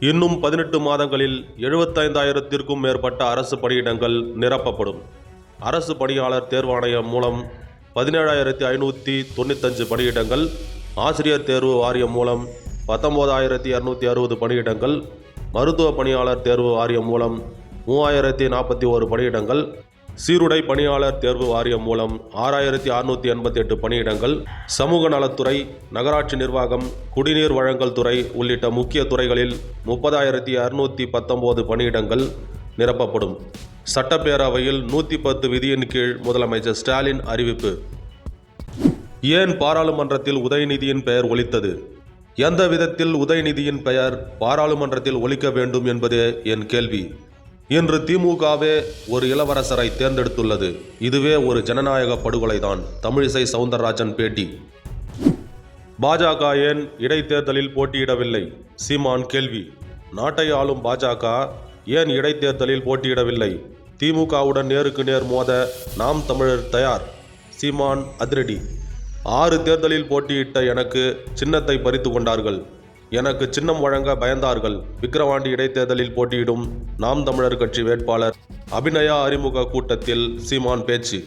இன்னும் பதினெட்டு மாதங்களில் எழுபத்தைந்தாயிரத்திற்கும் மேற்பட்ட அரசு பணியிடங்கள் நிரப்பப்படும். அரசு பணியாளர் தேர்வாணையம் மூலம் பதினேழாயிரத்தி ஐநூற்றி தொண்ணூத்தஞ்சு பணியிடங்கள் ஆசிரியர் தேர்வு வாரியம் மூலம் பத்தொம்போதாயிரத்தி இரநூத்தி அறுபது பணியிடங்கள் மருத்துவ பணியாளர் தேர்வு வாரியம் மூலம் மூவாயிரத்தி நாற்பத்தி ஒரு பணியிடங்கள் சீருடை பணியாளர் தேர்வு வாரியம் மூலம் ஆறாயிரத்தி அறுநூற்றி எண்பத்தி எட்டு பணியிடங்கள் சமூக நலத்துறை நகராட்சி நிர்வாகம் குடிநீர் வழங்கல் துறை உள்ளிட்ட முக்கிய துறைகளில் முப்பதாயிரத்தி அறுநூற்றி பத்தொம்போது பணியிடங்கள் நிரப்பப்படும். சட்டப்பேரவையில் நூற்றி பத்து விதியின் கீழ் முதலமைச்சர் ஸ்டாலின் அறிவிப்பு. ஏன் பாராளுமன்றத்தில் உதயநிதியின் பெயர் ஒலித்தது? எந்த விதத்தில் உதயநிதியின் பெயர் பாராளுமன்றத்தில் ஒலிக்க வேண்டும் என்பதே என் கேள்வி. இன்று திமுகவே ஒரு இளவரசரை தேர்ந்தெடுத்துள்ளது. இதுவே ஒரு ஜனநாயக படுகொலைதான். தமிழிசை சவுந்தரராஜன் பேட்டி. பாஜக ஏன் இடைத்தேர்தலில் போட்டியிடவில்லை? சீமான் கேள்வி. நாட்டை ஆளும் பாஜக ஏன் இடைத்தேர்தலில் போட்டியிடவில்லை? திமுகவுடன் நேருக்கு நேர் மோத நாம் தமிழர் தயார். சீமான் அதிரடி. ஆறு தேர்தலில் போட்டியிட்ட எனக்கு சின்னத்தை பறித்து கொண்டார்கள். எனக்கு சின்னம் வழங்க பயந்தார்கள். விக்கிரவாண்டி இடைத்தேர்தலில் போட்டியிடும் நாம் தமிழர் கட்சி வேட்பாளர் அபிநயா அறிமுக கூட்டத்தில் சீமான் பேச்சு.